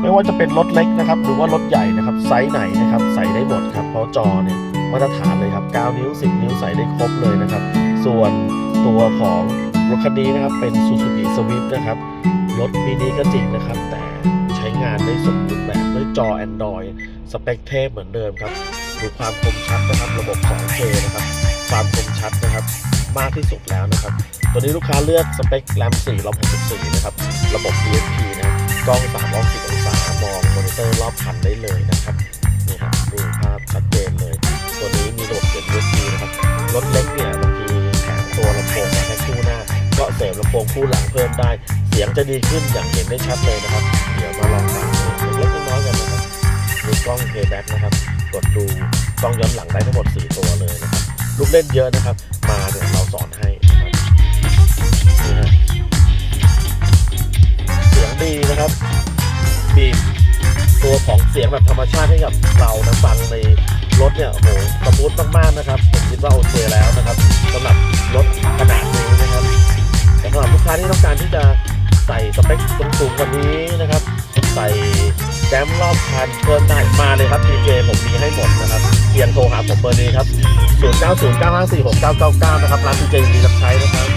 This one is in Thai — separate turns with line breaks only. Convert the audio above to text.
ไม่ว่าจะเป็นรถเล็กนะครับ หรือว่ารถใหญ่นะครับไซส์ไหนนะครับใส่ได้หมดครับเพราะจอเนี่ยมาตรฐานเลยครับ 9 นิ้ว 10 นิ้วใส่ได้ครบเลยนะครับ ส่วนตัวของรถคันนี้นะครับเป็น Suzuki Swift นะครับรถปีนี้ก็จริงนะครับ แต่ใช้งานได้สมบูรณ์แบบด้วยจอ Android สเปคเทพเหมือนเดิมครับดูความคมชัดนะครับระบบ 2K นะครับความคมชัดนะครับมากที่สุดแล้วนะครับ ตัวนี้ลูกค้าเลือกสเปคแรม4รอม64 นะครับ ระบบ DSP นะกล้อง360องศามองม อบคันได้เลยนะครับนี่ครับดูภาพชัดเจนเลย ตัวนี้มีระบบเสียง USB นะครับรถเล็กเนี่ยบางทีแถมตัวลำโพงมาให้คู่หน้า ก็เสริมลำโพงคู่หลังเพิ่มได้ เสียงจะดีขึ้นอย่างเห็นได้ชัดเลยนะครับ เดี๋ยวมาลองฟังเล็กน้อยกันนะครับมีกล้อง playback นะครับ กดดูกล้องย้อนหลังได้ทั้งหมด 4 ตัวเลยนะครับลูกเล่นเยอะนะครับ มาเนี่ยเราสอนให้นะครับนี่ฮะเสียงดีนะครับบีบ ตัวของเสียงแบบธรรมชาติให้กับเรานะฟังในรถเนี่ยโอ้โหสมูทมากๆนะครับผมคิดว่าโอเคแล้วนะครับสำหรับรถขนาดนี้นะครับสำหรับลูกค้าที่ต้องการที่จะใส่สเปคสูงๆกว่านี้นะครับใส่แจมรอบคันเพิ่มได้มาเลยครับ TJ ผมมีให้หมดนะครับเพียงโทรหาผมเบอร์นี้ครับ 0909546999 นะครับร้าน TJ มีรับใช้นะครับ